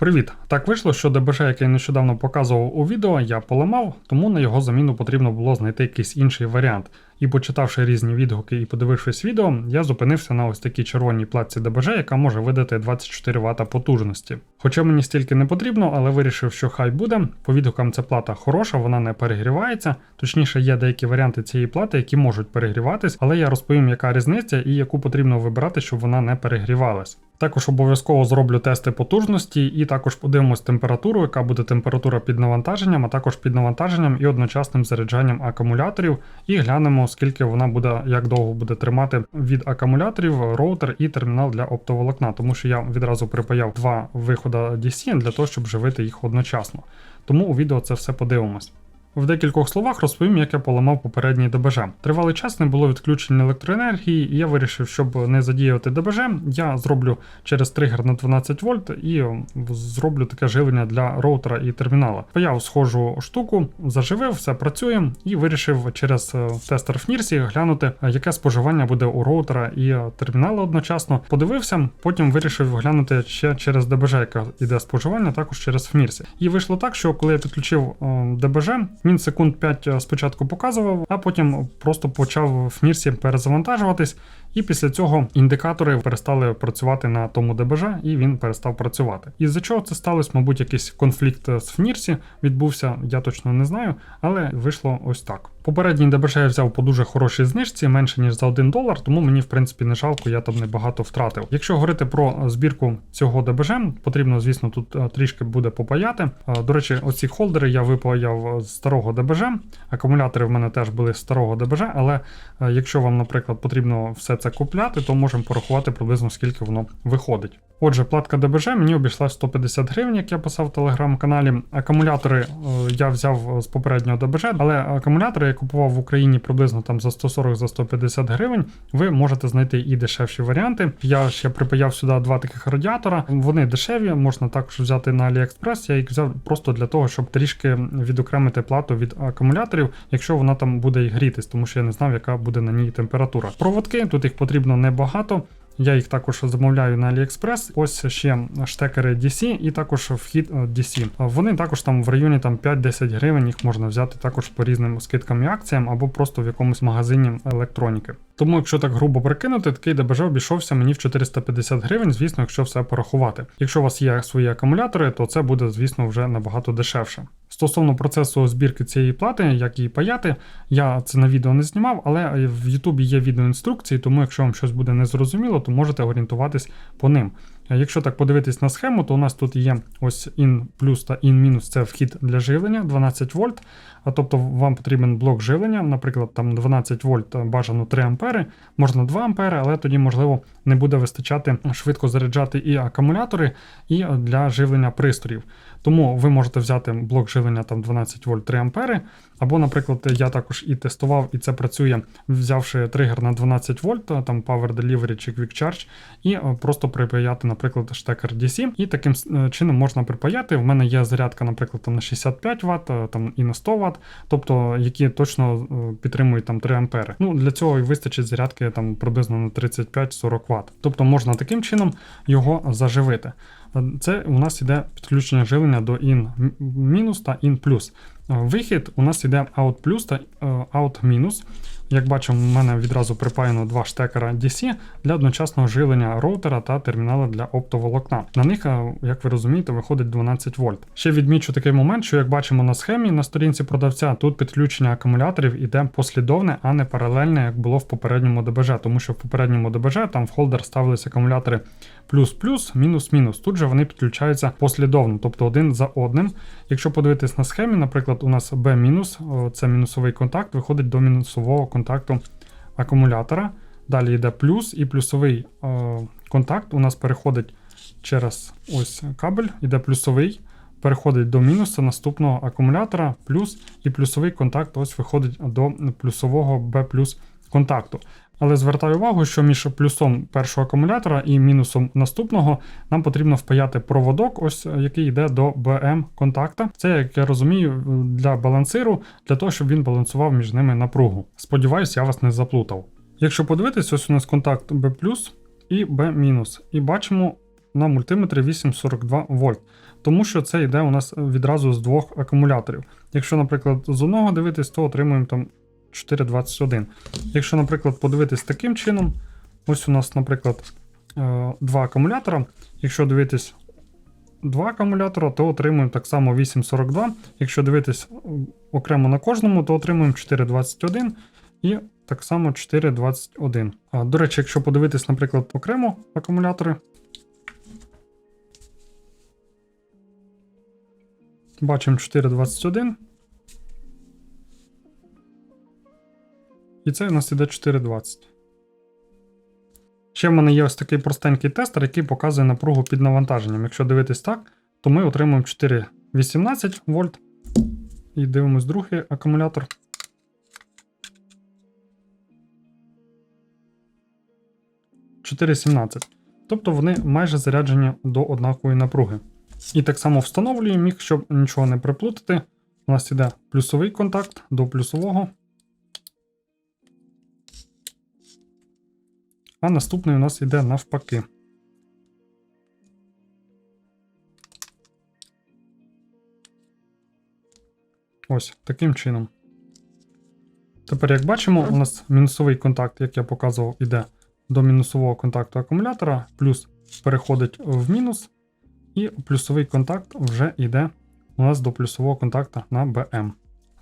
Привіт! Так вийшло, що ДБЖ, який нещодавно показував у відео, я поламав, тому на його заміну потрібно було знайти якийсь інший варіант. І почитавши різні відгуки і подивившись відео, я зупинився на ось такій червоній платці ДБЖ, яка може видати 24 Вт потужності. Хоча мені стільки не потрібно, але вирішив, що хай буде. По відгукам ця плата хороша, вона не перегрівається. Точніше, є деякі варіанти цієї плати, які можуть перегріватись, але я розповім, яка різниця і яку потрібно вибирати, щоб вона не перегрівалась. Також обов'язково зроблю тести потужності і також подивимось температуру, яка буде температура під навантаженням, а також під навантаженням і одночасним заряджанням акумуляторів. І глянемо, скільки вона буде, як довго буде тримати від акумуляторів, роутер і термінал для оптоволокна, тому що я відразу припаяв два виходи DC для того, щоб живити їх одночасно. Тому у відео це все подивимось. В декількох словах розповім, як я поламав попередній ДБЖ. Тривалий час не було відключення електроенергії, і я вирішив, щоб не задіяти ДБЖ, я зроблю через тригер на 12 вольт і зроблю таке живлення для роутера і термінала. Паяв схожу штуку, заживив, все працює, і вирішив через е, тестер в Нірсі глянути, е, яке споживання буде у роутера і термінала одночасно. Подивився, потім вирішив глянути ще через ДБЖ, яке йде споживання, також через Фмірсі. І вийшло так, що коли я підключив е, ДБЖ. Він секунд 5 е, спочатку показував, а потім просто почав в Мірсі перезавантажуватись, і після цього індикатори перестали працювати на тому ДБЖ, і він перестав працювати. І за чого це сталося, мабуть, якийсь конфлікт з Фнірсі відбувся, я точно не знаю, але вийшло ось так. Попередній ДБЖ я взяв по дуже хорошій знижці, менше ніж за 1 долар, тому мені в принципі не жалко, я там небагато втратив. Якщо говорити про збірку цього ДБЖ, потрібно, звісно, тут е, трішки буде попаяти. Е, До речі, оці холдери я випаяв з старого ДБЖ. Акумулятори в мене теж були з старого ДБЖ, але е, якщо вам, наприклад, потрібно все це купляти, то можемо порахувати приблизно скільки воно виходить. Отже, платка ДБЖ мені обійшлась 150 гривень, як я писав в телеграм-каналі. Акумулятори я взяв з попереднього ДБЖ, але акумулятори я купував в Україні приблизно там за 140-150 гривень. Ви можете знайти і дешевші варіанти. Я ще припаяв сюди два таких радіатора. Вони дешеві, можна також взяти на AliExpress. Я їх взяв просто для того, щоб трішки відокремити плату від акумуляторів, якщо вона там буде і грітись, тому що я не знав, яка буде на ній температура. Проводки тут їх потрібно небагато. Я їх також замовляю на AliExpress. Ось ще штекери DC і також вхід DC. Вони також там в районі там 5-10 гривень їх можна взяти також по різним скидкам і акціям або просто в якомусь магазині електроніки. Тому, якщо так грубо прикинути, такий ДБЖ обійшовся мені в 450 гривень, звісно, якщо все порахувати. Якщо у вас є свої акумулятори, то це буде, звісно, вже набагато дешевше. Стосовно процесу збірки цієї плати, як її паяти, я це на відео не знімав, але в Ютубі є відеоінструкції, тому якщо вам щось буде незрозуміло, то можете орієнтуватись по ним. Якщо так подивитись на схему, то у нас тут є ось in плюс та in мінус це вхід для живлення 12 вольт. А тобто вам потрібен блок живлення, наприклад, там 12 вольт бажано 3 ампери, можна 2 ампери, але тоді, можливо, не буде вистачати швидко заряджати і акумулятори, і для живлення пристроїв. Тому ви можете взяти блок живлення там 12 вольт 3 ампери. Або, наприклад, я також і тестував, і це працює, взявши тригер на 12 вольт, там Power Delivery чи Quick Charge, і просто припаяти, наприклад, штекер DC. І таким е, чином можна припаяти. В мене є зарядка, наприклад, там на 65 Вт там і на 100 Вт, тобто які точно е, підтримують там 3 ампери. Ну, Для цього і вистачить зарядки там приблизно на 35-40 Вт. Тобто можна таким чином його заживити. Це у нас іде підключення живлення до IN мінус та IN плюс. Вихід у нас йде out плюс та е, out мінус. Як бачимо, в мене відразу припаяно два штекера DC для одночасного живлення роутера та термінала для оптоволокна. На них, е, як ви розумієте, виходить 12 вольт. Ще відмічу такий момент, що як бачимо на схемі на сторінці продавця, тут підключення акумуляторів іде послідовне, а не паралельне, як було в попередньому ДБЖ, тому що в попередньому ДБЖ там в холдер ставилися акумулятори плюс-плюс, мінус-мінус. Тут же вони підключаються послідовно, тобто один за одним. Якщо подивитись на схемі, наприклад, у нас B-, це мінусовий контакт, виходить до мінусового контакту акумулятора. Далі йде плюс і плюсовий е, контакт у нас переходить через ось кабель, йде плюсовий, переходить до мінуса наступного акумулятора, плюс і плюсовий контакт ось виходить до плюсового B контакту. Але звертаю увагу, що між плюсом першого акумулятора і мінусом наступного нам потрібно впаяти проводок, ось який йде до BM контакта. Це, як я розумію, для балансиру, для того, щоб він балансував між ними напругу. Сподіваюсь, я вас не заплутав. Якщо подивитись, ось у нас контакт B і B-. І бачимо, на мультиметрі 842 вольт. Тому що це йде у нас відразу з двох акумуляторів. Якщо, наприклад, з одного дивитись, то отримуємо там 4,21. Якщо, наприклад, подивитись таким чином, ось у нас, наприклад, е, два акумулятора. Якщо дивитись два акумулятора, то отримуємо так само 8,42. Якщо дивитись окремо на кожному, то отримуємо 4,21 і так само 4,21. А, До речі, якщо подивитись, наприклад, окремо акумулятори, бачимо 4,21. І це у нас іде 4,20. Ще в мене є ось такий простенький тестер, який показує напругу під навантаженням. Якщо дивитись так, то ми отримуємо 4,18 вольт. І дивимось другий акумулятор. «4,17». Тобто вони майже заряджені до однакової напруги. І так само встановлюємо їх, щоб нічого не приплутати. У нас іде плюсовий контакт до плюсового. А наступний у нас йде навпаки. Ось таким чином. Тепер, як бачимо, у нас мінусовий контакт, як я показував, іде до мінусового контакту акумулятора, плюс переходить в мінус, і плюсовий контакт вже йде у нас до плюсового контакту на BM.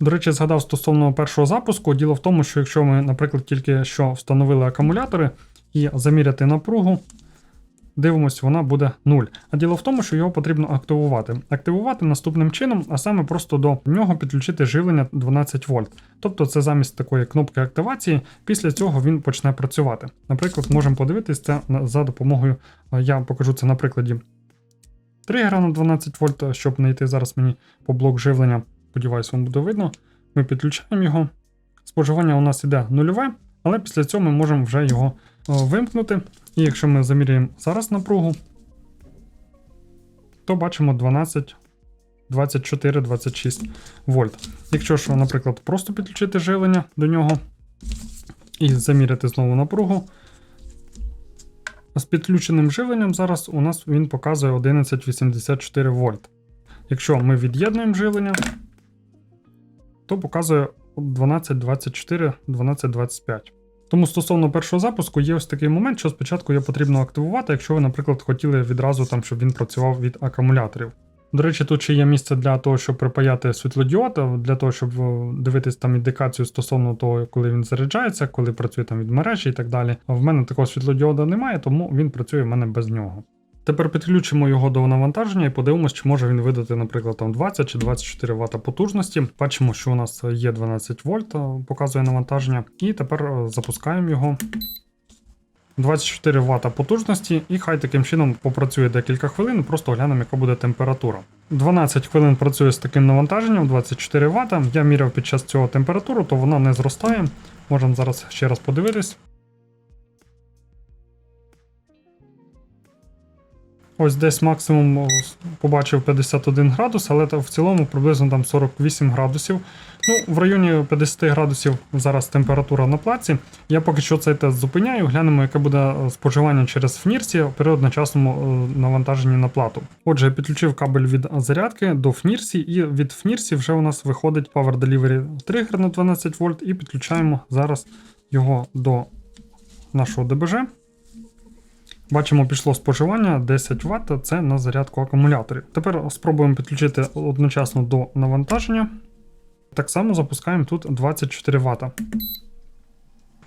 До речі, згадав стосовно першого запуску. Діло в тому, що якщо ми, наприклад, тільки що встановили акумулятори і заміряти напругу, дивимось, вона буде 0. А діло в тому, що його потрібно активувати. Активувати наступним чином, а саме просто до нього підключити живлення 12 вольт. Тобто це замість такої кнопки активації, після цього він почне працювати. Наприклад, можемо подивитись це за допомогою, я покажу це на прикладі тригера на 12 вольт, щоб не йти зараз мені по блок живлення. Сподіваюсь, вам буде видно. Ми підключаємо його. Споживання у нас іде нульове, але після цього ми можемо вже його вимкнути. І якщо ми заміряємо зараз напругу, то бачимо 12, 24, 26 вольт. Якщо ж, наприклад, просто підключити живлення до нього і заміряти знову напругу. З підключеним живленням зараз у нас він показує 1184 вольт. Якщо ми від'єднуємо живлення, то показує 1224, 1225. Тому стосовно першого запуску є ось такий момент, що спочатку його потрібно активувати, якщо ви, наприклад, хотіли відразу там, щоб він працював від акумуляторів. До речі, тут ще є місце для того, щоб припаяти світлодіод, для того, щоб дивитись там індикацію стосовно того, коли він заряджається, коли працює там від мережі і так далі. А в мене такого світлодіода немає, тому він працює в мене без нього. Тепер підключимо його до навантаження і подивимось, чи може він видати, наприклад, там 20 чи 24 Вт потужності. Бачимо, що у нас є 12 вольт, е, показує навантаження. І тепер е, запускаємо його. 24 Вт потужності, і хай таким чином попрацює декілька хвилин, просто глянемо, яка буде температура. 12 хвилин працює з таким навантаженням, 24 Вт. Я міряв під час цього температуру, то вона не зростає. Можемо зараз ще раз подивитись. Ось десь максимум побачив 51 градус, але в цілому приблизно там 48 градусів. Ну, в районі 50 градусів зараз температура на плаці. Я поки що цей тест зупиняю, глянемо, яке буде е, споживання через фнірсі при одночасному е, навантаженні на плату. Отже, я підключив кабель від зарядки до фнірсі, і від фнірсі вже у нас виходить Power Delivery тригер на 12 вольт, і підключаємо зараз його до нашого ДБЖ. Бачимо, пішло споживання 10 Вт, це на зарядку акумуляторів. Тепер спробуємо підключити одночасно до навантаження. Так само запускаємо тут 24 Вт.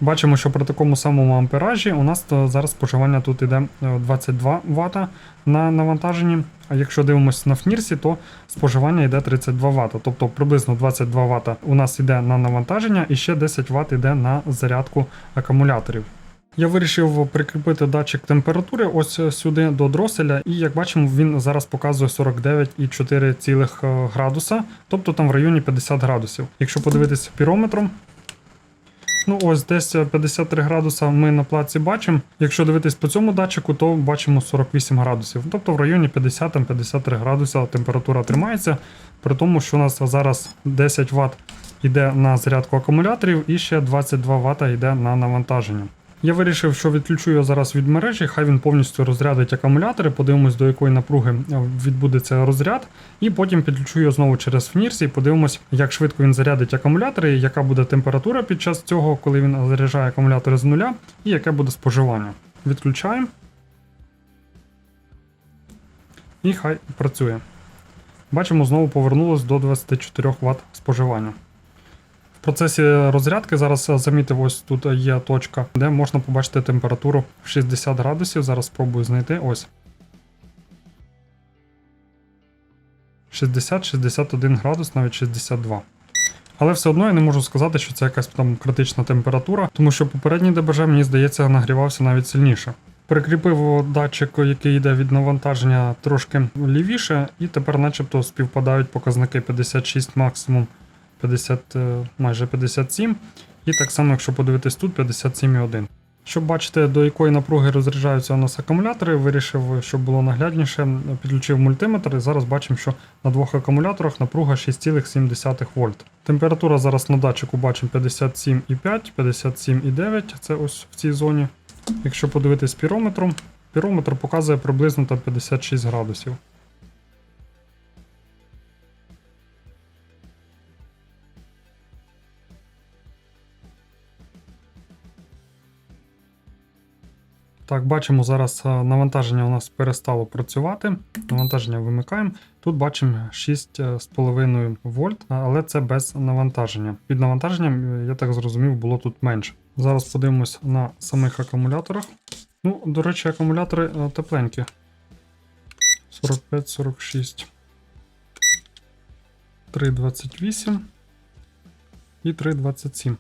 Бачимо, що при такому самому амперажі у нас то зараз споживання тут йде е, 22 Вт на навантаженні. А якщо дивимося на фнірсі, то споживання йде 32 Вт. Тобто приблизно 22 Вт у нас йде на навантаження і ще 10 Вт йде на зарядку акумуляторів. Я вирішив прикріпити датчик температури ось сюди до дроселя, і як бачимо, він зараз показує 49,4 градуса, тобто там в районі 50 градусів. Якщо подивитися пірометром, ну ось десь 53 градуса ми на плаці бачимо. Якщо дивитись по цьому датчику, то бачимо 48 градусів. Тобто в районі 50-53 градуса температура тримається, при тому, що у нас зараз 10 Вт йде на зарядку акумуляторів і ще 22 Вт йде на навантаження. Я вирішив, що відключу його зараз від мережі, хай він повністю розрядить акумулятори, подивимось, до якої напруги е, відбудеться розряд, і потім підключу його знову через фнірсі і подивимось, як швидко він зарядить акумулятори, яка буде температура під час цього, коли він заряджає акумулятори з нуля, і яке буде споживання. Відключаємо. І хай працює. Бачимо, знову повернулось до 24 Вт споживання. В процесі розрядки зараз е, замітив, ось тут є точка, де можна побачити температуру в 60 градусів. Зараз спробую знайти. Ось. 60-61 градус, навіть 62. Але все одно я не можу сказати, що це якась там критична температура, тому що попередній ДБЖ, мені здається, нагрівався навіть сильніше. Прикріпив датчик, який йде від навантаження трошки лівіше, і тепер начебто співпадають показники 56 максимум, 50, е, майже 57. І так само, якщо подивитись тут, 57,1. Щоб бачити, до якої напруги розряджаються у нас акумулятори, вирішив, щоб було наглядніше, підключив мультиметр і зараз бачимо, що на двох акумуляторах напруга 6,7 вольт. Температура зараз на датчику бачимо 57,5, 57,9, це ось в цій зоні. Якщо подивитись пірометром, пірометр показує приблизно там 56 градусів. Так, бачимо зараз е, навантаження у нас перестало працювати. Навантаження вимикаємо. Тут бачимо 6,5 вольт, але це без навантаження. Під навантаженням, е, я так зрозумів, було тут менше. Зараз подивимось на самих акумуляторах. Ну, до речі, акумулятори е, тепленькі. 45-46. 3,28 і 3,27. В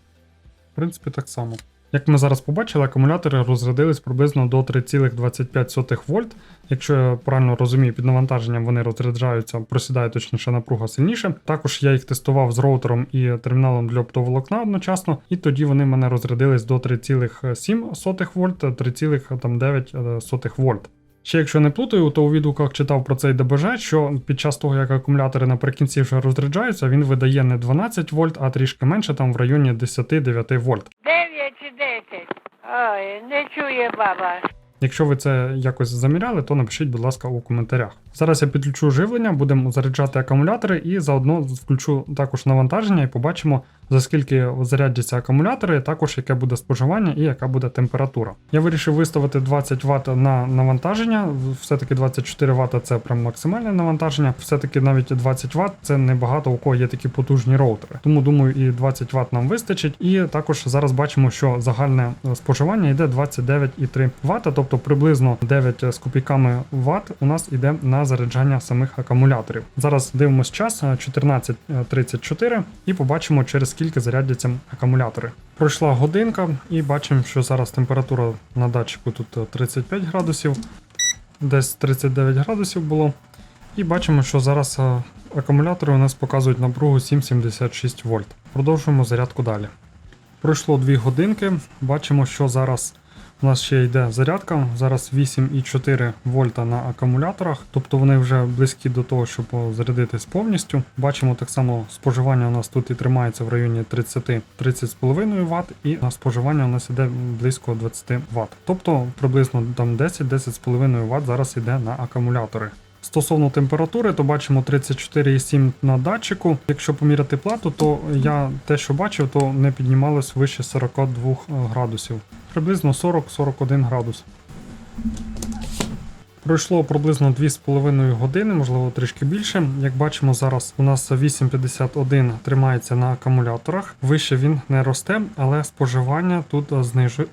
принципі, так само. Як ми зараз побачили, акумулятори розрядились приблизно до 3,25 вольт. Якщо я правильно розумію, під навантаженням вони розряджаються, просідає точніше напруга сильніше. Також я їх тестував з роутером і терміналом для оптоволокна одночасно, і тоді вони мене розрядились до 3,7 вольт, 3,9 вольт. Ще якщо не плутаю, то у відгуках читав про цей ДБЖ, що під час того, як акумулятори наприкінці вже розряджаються, він видає не 12 вольт, а трішки менше, там в районі 10-9 вольт. 9 чи 10. Ой, не чує баба. Якщо ви це якось заміряли, то напишіть, будь ласка, у коментарях. Зараз я підключу живлення, будемо заряджати акумулятори і заодно включу також навантаження і побачимо, за скільки зарядяться акумулятори, також яке буде споживання і яка буде температура. Я вирішив виставити 20 Вт на навантаження, все-таки 24 Вт це прям максимальне навантаження, все-таки навіть 20 Вт це небагато у кого є такі потужні роутери. Тому думаю, і 20 Вт нам вистачить. І також зараз бачимо, що загальне споживання йде 29,3 Вт, приблизно 9 з копійками Вт у нас йде на заряджання самих акумуляторів. Зараз дивимось час 14.34 і побачимо через скільки зарядяться акумулятори. Пройшла годинка і бачимо, що зараз температура на датчику тут 35 градусів, десь 39 градусів було. І бачимо, що зараз е, акумулятори у нас показують напругу 7,76 вольт. Продовжуємо зарядку далі. Пройшло 2 годинки, бачимо, що зараз у нас ще йде зарядка. Зараз 8,4 вольта на акумуляторах, тобто вони вже близькі до того, щоб зарядитись повністю. Бачимо так само споживання у нас тут і тримається в районі 30-30,5 Вт, і на споживання у нас іде близько 20 Вт. Тобто приблизно там 10-10,5 Вт зараз іде на акумулятори. Стосовно температури, то бачимо 34,7 на датчику. Якщо поміряти плату, то я те, що бачив, то не піднімалось вище 42 градусів. Приблизно 40-41 градус. Пройшло приблизно 2,5 години, можливо трішки більше. Як бачимо, зараз у нас 8,51 тримається на акумуляторах. Вище він не росте, але споживання тут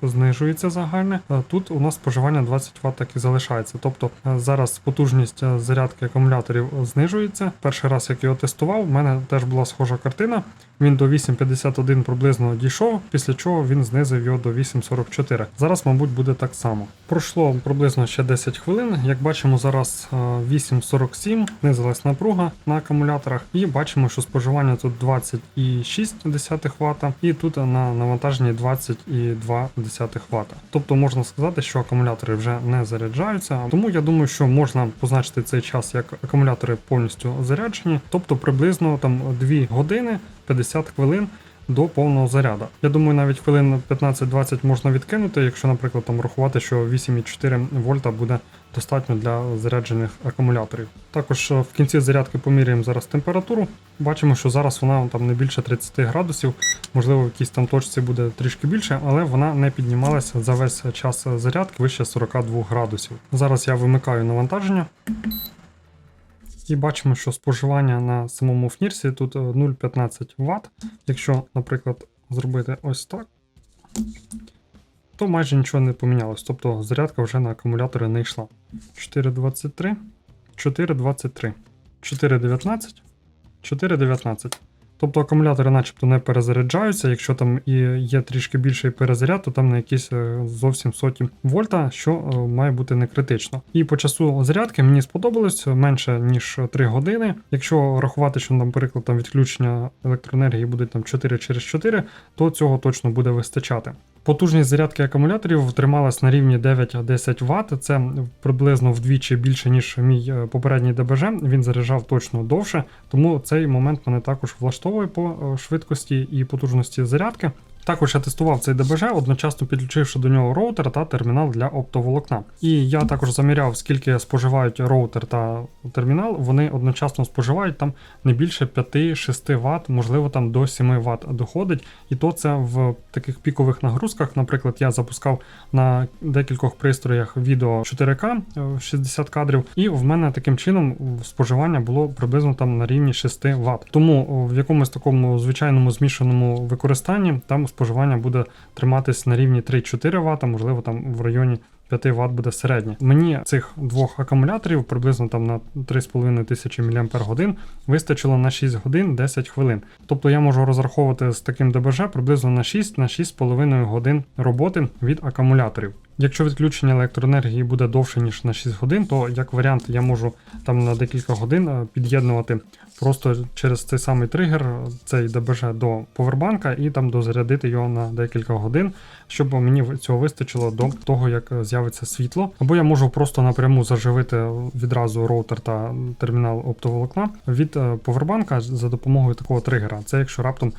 знижується загальне. Тут у нас споживання 20 Вт так і залишається. Тобто зараз потужність зарядки акумуляторів знижується. Перший раз, як його тестував, в мене теж була схожа картина. Він до 8,51 приблизно дійшов, після чого він знизив його до 8,44. Зараз, мабуть, буде так само. Пройшло приблизно ще 10 хвилин. Як бачимо, зараз 8,47 знизилась напруга на акумуляторах, і бачимо, що споживання тут 20,6 Вт, і тут на навантаженні 20,2 Вт. Тобто можна сказати, що акумулятори вже не заряджаються. Тому я думаю, що можна позначити цей час як акумулятори повністю заряджені, тобто приблизно там 2 години. 50 хвилин до повного заряду. Я думаю, навіть хвилин 15-20 можна відкинути, якщо, наприклад, там рахувати, що 8,4 вольта буде достатньо для заряджених акумуляторів. Також е, в кінці зарядки поміряємо зараз температуру. Бачимо, що зараз вона там не більше 30 градусів, можливо, в якійсь там точці буде трішки більше, але вона не піднімалася за весь час зарядки вище 42 градусів. Зараз я вимикаю навантаження. І бачимо, що споживання на самому фнірсі тут е, 0,15 Вт. Якщо, наприклад, зробити ось так, то майже нічого не помінялось. Тобто зарядка вже на акумулятори не йшла. 4,23, 4,23, 4,19, 4,19. Тобто акумулятори начебто не перезаряджаються. Якщо там і є трішки більший перезаряд, то там на якісь е, зовсім соті вольта, що е, має бути не критично. І по часу зарядки мені сподобалось менше ніж 3 години. Якщо рахувати, що, наприклад, там відключення електроенергії буде там 4 через 4, то цього точно буде вистачати. Потужність зарядки акумуляторів трималась на рівні 9-10 Вт. Це приблизно вдвічі більше, ніж мій е, попередній ДБЖ. Він заряджав точно довше, тому цей момент мене також влаштовує по е, швидкості і потужності зарядки. Також я тестував цей ДБЖ, одночасно підключивши до нього роутер та термінал для оптоволокна. І я також заміряв, скільки споживають роутер та термінал. Вони одночасно споживають там не більше 5-6 Вт, можливо, там до 7 Вт доходить. І то це в таких пікових нагрузках. Наприклад, я запускав на декількох пристроях відео 4К е, 60 кадрів, і в мене таким чином споживання було приблизно там на рівні 6 Вт. Тому в якомусь такому звичайному змішаному використанні там буде триматись на рівні 3-4 Вт, можливо, там в районі 5 Вт буде середнє. Мені цих двох акумуляторів приблизно там на 3,5 тисячі мАч вистачило на 6 годин 10 хвилин. Тобто я можу розраховувати з таким ДБЖ приблизно на 6 на 6,5 годин роботи від акумуляторів. Якщо відключення електроенергії буде довше ніж на 6 годин, то як варіант я можу там на декілька годин е, під'єднувати просто через цей самий тригер е, цей ДБЖ до повербанка і там дозарядити його на декілька годин, щоб мені цього вистачило до того, як е, з'явиться світло. Або я можу просто напряму заживити відразу роутер та термінал оптоволокна від повербанка за допомогою такого тригера. Це якщо раптом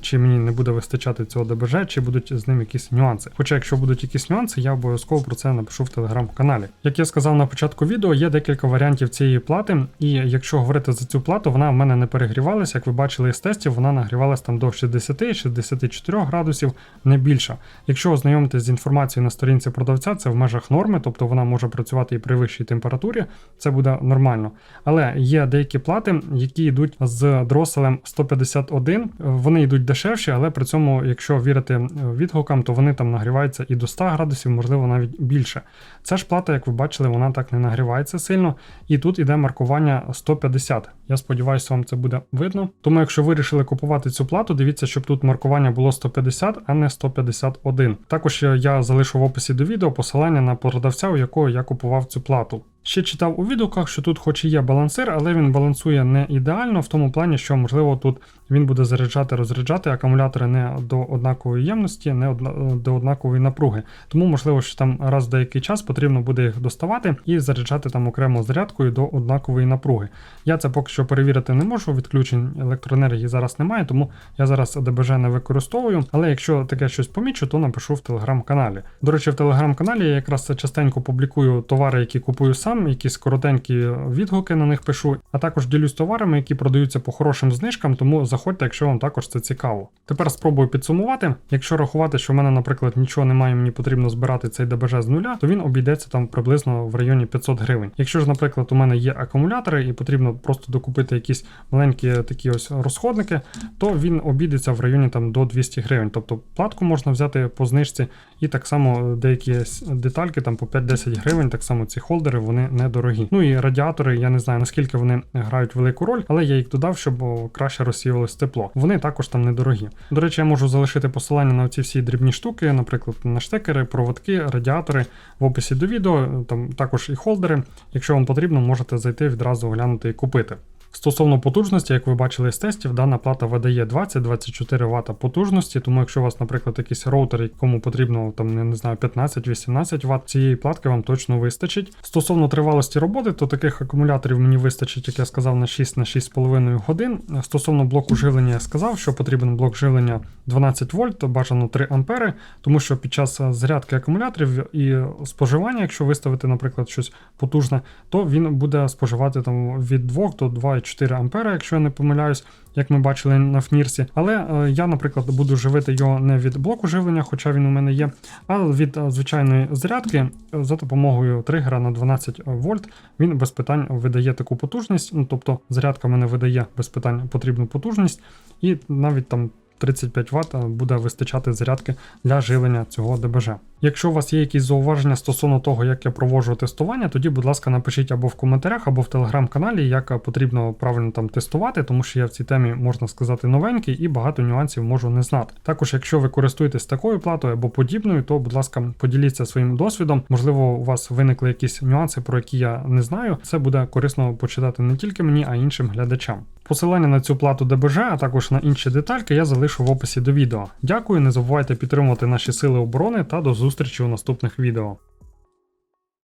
чи мені не буде вистачати цього ДБЖ, чи будуть з ним якісь нюанси. Хоча, якщо будуть якісь нюанси, я обов'язково про це напишу в телеграм-каналі. Як я сказав на початку відео, є декілька варіантів цієї плати, і якщо говорити за цю плату, вона в мене не перегрівалася. Як ви бачили з тестів, вона нагрівалась там до 60-64 градусів, не більше. Якщо ознайомитись з інформацією на сторінці продавця, це в межах норми, тобто вона може працювати і при вищій температурі, це буде нормально. Але є деякі плати, які йдуть з дроселем 151, вони йдуть дешевші, але при цьому, якщо вірити відгукам, то вони там нагріваються і до 100 градусів, можливо, навіть більше. Ця ж плата, як ви бачили, вона так не нагрівається сильно, і тут іде маркування 150. Я сподіваюся, вам це буде видно. Тому, якщо вирішили купувати цю плату, дивіться, щоб тут маркування було 150, а не 151. Також я залишу в описі до відео посилання на продавця, у якого я купував цю плату. Ще читав у відгуках, що тут хоч і є балансир, але він балансує не ідеально, в тому плані, що можливо тут він буде заряджати, розряджати акумулятори не до однакової ємності, не до однакової напруги. Тому можливо, що там раз в деякий час потрібно буде їх доставати і заряджати там окремо зарядкою до однакової напруги. Я це поки що перевірити не можу. Відключень електроенергії зараз немає, тому я зараз ДБЖ не використовую. Але якщо таке щось помічу, то напишу в телеграм-каналі. До речі, в телеграм-каналі я якраз частенько публікую товари, які купую сам, якісь коротенькі відгуки на них пишу, а також ділюсь товарами, які продаються по хорошим знижкам, тому заходьте, якщо вам також це цікаво. Тепер спробую підсумувати. Якщо рахувати, що в мене, наприклад, нічого немає, мені потрібно збирати цей ДБЖ з нуля, то він обійдеться там приблизно в районі 500 гривень. Якщо ж, наприклад, у мене є акумулятори і потрібно просто докупити якісь маленькі такі ось розходники, то він обійдеться в районі там до 200 гривень. Тобто платку можна взяти по знижці, і так само деякі детальки там по 5-10 гривень, так само ці холдери, вони недорогі. Ну і радіатори, я не знаю наскільки вони грають велику роль, але я їх додав, щоб краще розсіювалось тепло. Вони також там недорогі. До речі, я можу залишити посилання на ці всі дрібні штуки, наприклад, на штекери, проводки, радіатори в описі до відео, там також і холдери. Якщо вам потрібно, можете зайти відразу оглянути і купити. Стосовно потужності, як ви бачили з тестів, дана плата видає 20-24 Вт потужності, тому якщо у вас, наприклад, якийсь роутер, якому потрібно там, я не знаю, 15-18 Вт, цієї платки вам точно вистачить. Стосовно тривалості роботи, то таких акумуляторів мені вистачить, як я сказав, на 6 на 6,5 годин. Стосовно блоку живлення, я сказав, що потрібен блок живлення 12 вольт, бажано 3 ампери, тому що під час зарядки акумуляторів і споживання, якщо виставити, наприклад, щось потужне, то він буде споживати там від 2 до 2,4 ампера, якщо я не помиляюсь, як ми бачили на фнірсі. Але е, я, наприклад, буду живити його не від блоку живлення, хоча він у мене є, а від е, звичайної зарядки за допомогою тригера на 12 вольт. Він без питань видає таку потужність. Ну тобто зарядка мене видає без питань потрібну потужність, і навіть там. 35 Вт буде вистачати зарядки для живлення цього ДБЖ. Якщо у вас є якісь зауваження стосовно того, як я проводжу тестування, тоді, будь ласка, напишіть або в коментарях, або в телеграм-каналі, як потрібно правильно там тестувати, тому що я в цій темі можна сказати новенький і багато нюансів можу не знати. Також, якщо ви користуєтесь такою платою або подібною, то будь ласка, поділіться своїм досвідом. Можливо, у вас виникли якісь нюанси, про які я не знаю. Це буде корисно почитати не тільки мені, а й іншим глядачам. Посилання на цю плату ДБЖ, а також на інші детальки я залишу в описі до відео. Дякую, не забувайте підтримувати наші сили оборони та до зустрічі у наступних відео.